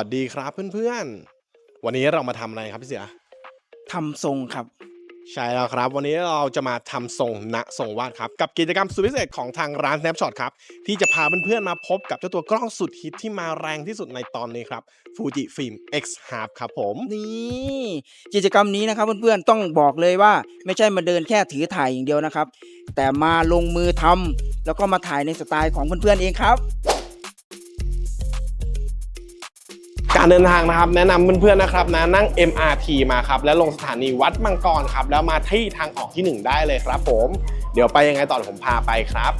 สวัสดีครับเพื่อนๆ วันนี้เรามาทำอะไรครับพี่เสือทำทรงครับ ใช่แล้วครับ วันนี้เราจะมาทำทรงณทรงวาดครับ กับกิจกรรมสุดพิเศษของทางร้าน Snapshot ครับ ที่จะพาเพื่อนๆมาพบกับเจ้าตัวกล้องสุดฮิตที่มาแรงที่สุดในตอนนี้ครับ Fuji Film X Half ครับผม นี่กิจกรรมนี้นะครับเพื่อนๆต้องบอกเลยว่า ไม่ใช่มาเดินแค่ถือถ่ายอย่างเดียวนะครับ แต่มาลงมือทำแล้วก็มาถ่ายในสไตล์ของเพื่อนๆเองครับ การเดินทางนะครับแนะนำเพื่อนๆนะครับนะนั่ง MRT มาครับแล้วลงสถานีวัดมังกรครับแล้วมาที่ทางออกที่ 1 ได้เลยครับ ผม เดี๋ยวไปยังไงต่อผมพาไปครับ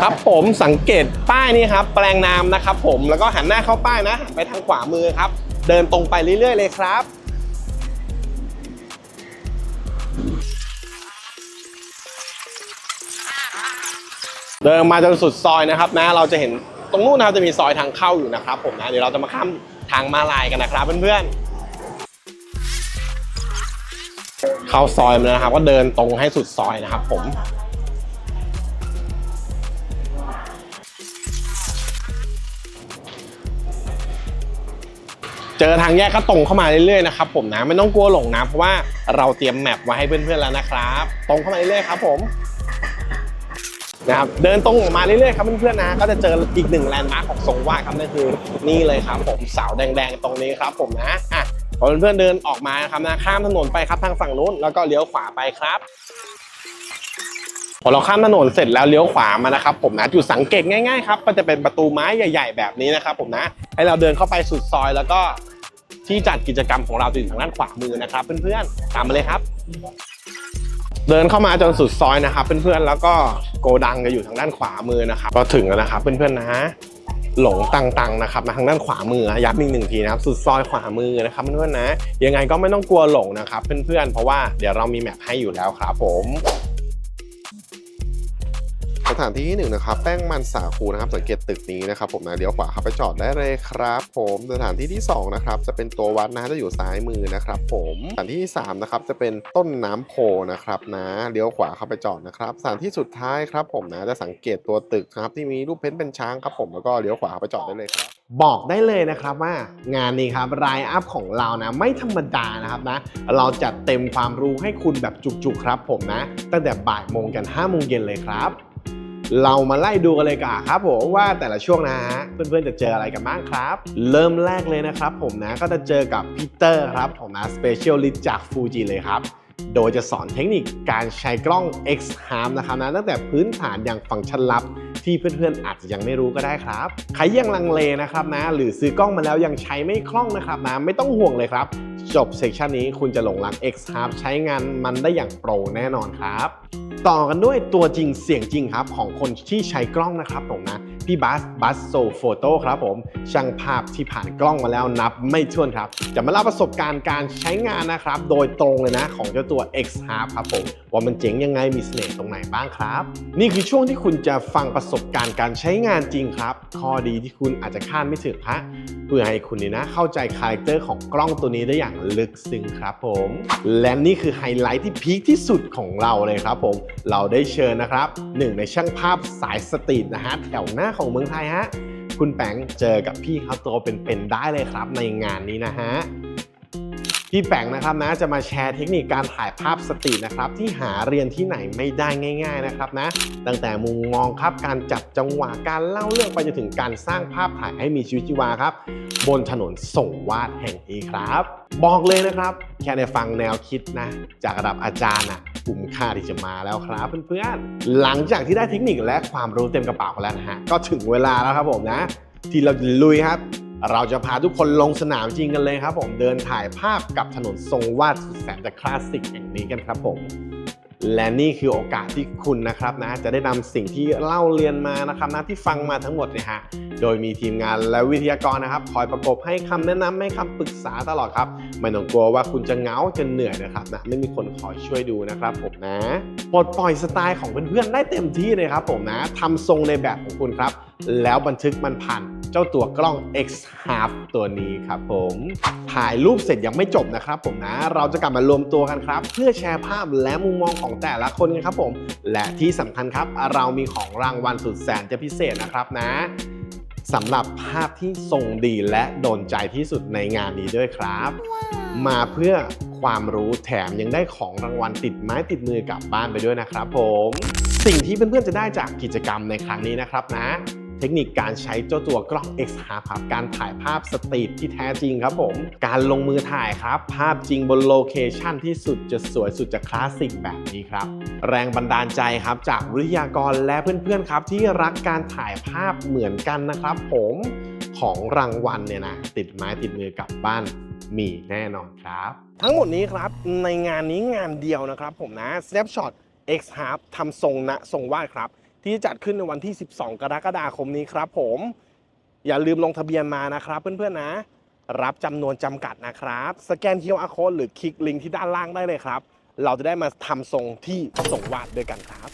ครับผมสังเกตป้ายนี้ครับ แปลงนามนะครับ ผมแล้วก็หันหน้าเข้าป้ายนะหันไปทางขวามือครับ เดินตรงไปเรื่อยๆเลยครับ เดินมาจนสุดซอยนะครับนะเราจะเห็นตรงนู้นนะครับจะมีซอยทางเข้าอยู่นะครับผมนะเดี๋ยวเราจะมาข้ามทางมาลายกันนะครับเพื่อนๆเข้าซอยมาแล้วนะครับ ก็เดินตรงให้สุดซอยนะครับ ผมเจอทางแยกก็ตรงเข้ามาเรื่อยๆนะครับผมนะไม่ต้องกลัวหลงนะเพราะว่าเราเตรียมแมปไว้ให้เพื่อนๆแล้วนะครับ ตรงเข้ามาเรื่อยๆครับผม นะครับเดินตรงออกมาเรื่อยๆครับเพื่อนๆนะก็จะเจออีกหนึ่งแลนด์มาร์คของทรงวาดครับนั่นคือนี่เลยครับผมเสาแดงๆตรงนี้ครับผมนะอะพอเพื่อนๆเดินออกมานะครับนะข้ามถนนไปครับทางฝั่งนู้นแล้วก็เลี้ยวขวาไปครับพอเราข้ามถนนเสร็จแล้วเลี้ยวขวามานะครับผมนะจุดสังเกตง่ายๆครับก็จะเป็นประตูไม้ใหญ่ ๆ แบบนี้นะครับผมนะให้เราเดินเข้าไปสุดซอยแล้วก็ที่จัดกิจกรรมของเราจะอยู่ทางด้านขวามือนะครับ เพื่อนๆตามมาเลยครับ เดินเข้ามาจนสุดซอยนะครับเพื่อนๆแล้วก็โกดังจะอยู่ทางด้านขวามือนะครับก็ถึงแล้วนะครับเพื่อนๆนะหลงตังๆนะครับมาทางด้านขวามือย้ำอีกหนึ่งทีนะครับสุดซอยขวามือนะครับเพื่อนๆนะยังไงก็ไม่ต้องกลัวหลงนะครับเพื่อนๆเพราะว่าเดี๋ยวเรามีแมพให้อยู่แล้วครับผม สถานที่ที่หนึ่งนะครับแป้งมันสาคูนะครับสังเกตตึกนี้นะครับผมนะเลี้ยวขวาเข้าไปจอดได้เลยครับผมสถานที่ที่สองนะครับจะเป็นตัววัดนะจะอยู่ซ้ายมือนะครับผมสถานที่ที่สามนะครับจะเป็นต้นน้ำโพนะครับนะเลี้ยวขวาเข้าไปจอดนะครับสถานที่สุดท้ายครับผมนะจะสังเกตตัวตึกครับที่มีรูปเพ้นเป็นช้างครับผมแล้วก็เลี้ยวขวาเข้าไปจอดได้เลยครับบอกได้เลยนะครับว่างานนี้ครับรายอัพของเรานะไม่ธรรมดานะครับนะเราจัดเต็มความรู้ให้คุณแบบจุกๆครับผมนะ ตั้งแต่บ่ายโมงกัน5้าโมงเย็นเลยครับ เรามาไล่ดูกันเลยก่อนครับผมว่าแต่ละช่วงนะฮะเพื่อนๆจะเจออะไรกันบ้างครับ เริ่มแรกเลยนะครับผมนะก็จะเจอกับพีเตอร์ครับผมนะ Specialist จาก Fuji เลยครับโดยจะสอนเทคนิคการใช้กล้อง X Harm นะครับนะตั้งแต่พื้นฐานอย่างฟังก์ชันลับ ที่เพื่อนๆอาจจะยังไม่รู้ก็ได้ครับ ใครยังลังเลนะครับนะ หรือซื้อกล้องมาแล้วยังใช้ไม่คล่องนะครับนะ ไม่ต้องห่วงเลยครับ จบเซสชันนี้คุณจะหลงรัก X Harm ใช้งานมันได้อย่างโปรแน่นอนครับ ต่อกันด้วยตัวจริงเสียงจริงครับของคนที่ใช้กล้องนะครับผมนะ พี่บัสบัสโซโฟโต้ครับผมช่างภาพที่ผ่านกล้องมาแล้วนับไม่ถ้วนครับ จะมาเล่าประสบการณ์การใช้งานนะครับ โดยตรงเลยนะของเจ้าตัว X Harp ครับผม ว่ามันเจ๋งยังไงมีเสน่ห์ตรงไหนบ้างครับ นี่คือช่วงที่คุณจะฟังประสบการณ์การใช้งานจริงครับ ข้อดีที่คุณอาจจะคาดไม่ถึงฮะเพื่อให้คุณนี่นะเข้าใจคาแรคเตอร์ของกล้องตัวนี้ได้อย่างลึกซึ้งครับผม และนี่คือไฮไลท์ที่พีคที่สุดของเราเลยครับผมเราได้เชิญนะครับหนึ่งในช่างภาพสายสตรีทนะฮะแถวหน้าของเมืองไทยฮะ คุณแปงเจอกับพี่เขาตัวเป็นๆได้เลยครับในงานนี้นะฮะพี่แปงนะครับนะจะมาแชร์เทคนิคการถ่ายภาพสตรีทนะครับ ที่หาเรียนที่ไหนไม่ได้ง่าย ๆนะครับนะ ตั้งแต่มุมมองครับการจับจังหวะการเล่าเรื่องไปจนถึงการสร้างภาพถ่ายให้มีชีวิตชีวาครับ บนถนนส่งวาดแห่งนี้ครับ บอกเลยนะครับ แค่ได้ฟังแนวคิดนะ จากระดับอาจารย์อะ คุ้มค่าที่จะมาแล้วครับเพื่อนๆ หลังจากที่ได้เทคนิคและความรู้เต็มกระเป๋าแล้วนะฮะ ก็ถึงเวลาแล้วครับผมนะ ที่เราลุยครับ เราจะพาทุกคนลงสนามจริงกันเลยครับผม เดินถ่ายภาพกับถนนทรงวาดสุดแสนจะคลาสสิกแห่งนี้กันครับผม และนี่คือโอกาสที่คุณนะครับนะจะได้นำสิ่งที่เล่าเรียนมานะครับนะที่ฟังมาทั้งหมดเนี่ยฮะโดยมีทีมงานและวิทยากรนะครับคอยประกบให้คำแนะนำให้คำปรึกษาตลอดครับไม่ต้องกลัวว่าคุณจะเหงาจะเหนื่อยนะครับนะไม่มีคนคอยช่วยดูนะครับผมนะปลดปล่อยสไตล์ของเพื่อนๆได้เต็มที่เลยครับผมนะทำทรงในแบบของคุณครับ แล้วบันทึกมันผ่าน เจ้าตัวกล้อง X Half ตัวนี้ครับผมถ่ายรูปเสร็จยังไม่จบนะครับผมนะ เราจะกลับมารวมตัวกันครับ เพื่อแชร์ภาพและมุมมองของแต่ละคนกันครับผม และที่สำคัญครับ เรามีของรางวัลสุดแสนจะพิเศษนะครับนะสำหรับภาพที่ทรงดีและโดนใจที่สุดในงานนี้ด้วยครับ มาเพื่อความรู้แถมยังได้ของรางวัลติดไม้ติดมือกลับบ้านไปด้วยนะครับผม สิ่งที่เพื่อนๆจะได้จากกิจกรรมในครั้งนี้นะครับนะ เทคนิคการใช้เจ้าตัวกล้อง X 5ครับการถ่ายภาพสตรีทที่แท้จริงครับผม การลงมือถ่ายครับ ภาพจริงบนโลเคชั่นที่สุดจะสวยสุดจะคลาสสิกแบบนี้ครับ แรงบันดาลใจครับจากวิทยากรและเพื่อนๆครับ ที่รักการถ่ายภาพเหมือนกันนะครับ ผมของรางวัลเนี่ยนะติดไม้ติดมือกลับบ้านมีแน่นอนครับ ทั้งหมดนี้ครับในงานนี้งานเดียวนะครับผมนะ Snapshot X Half ทำทรงณทรงวาดครับ ที่จะจัดขึ้นในวันที่ 12 กรกฎาคมนี้ครับผมอย่าลืมลงทะเบียนมานะครับเพื่อนๆนะ รับจำนวนจำกัดนะครับ สแกน QR code หรือคลิกลิงก์ที่ด้านล่างได้เลยครับ เราจะได้มาทำทรงที่ส่งวาดด้วยกันครับ